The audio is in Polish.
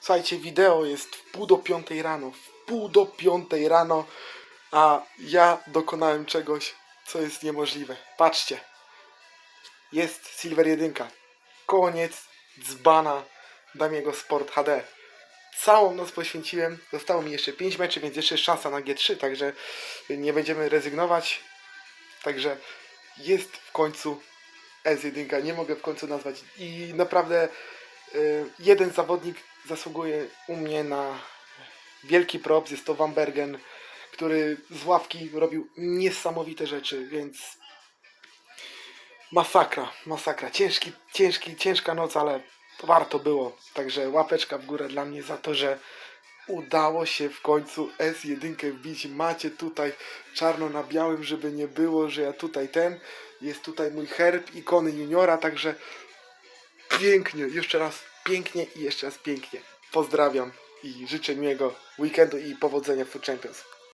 Słuchajcie, wideo jest w pół do piątej rano. W pół do piątej rano, a ja dokonałem czegoś, co jest niemożliwe. Patrzcie. Jest Silver 1. Koniec dzbana Damiego Sport HD. Całą noc poświęciłem. Zostało mi jeszcze 5 meczy, więc jeszcze szansa na G3, także nie będziemy rezygnować. Także jest w końcu S1. Nie mogę w końcu nazwać. I naprawdę y, jeden zawodnik zasługuje u mnie na wielki props. Jest to Van Bergen, który z ławki robił niesamowite rzeczy, więc masakra, masakra. Ciężki, ciężki, ciężka noc, ale to warto było. Także łapeczka w górę dla mnie za to, że udało się w końcu S1 wbić. Macie tutaj czarno na białym, żeby nie było, że ja tutaj ten. Jest tutaj mój herb ikony juniora, także pięknie, jeszcze raz pięknie i jeszcze raz pięknie. Pozdrawiam i życzę miłego weekendu i powodzenia w Food Champions.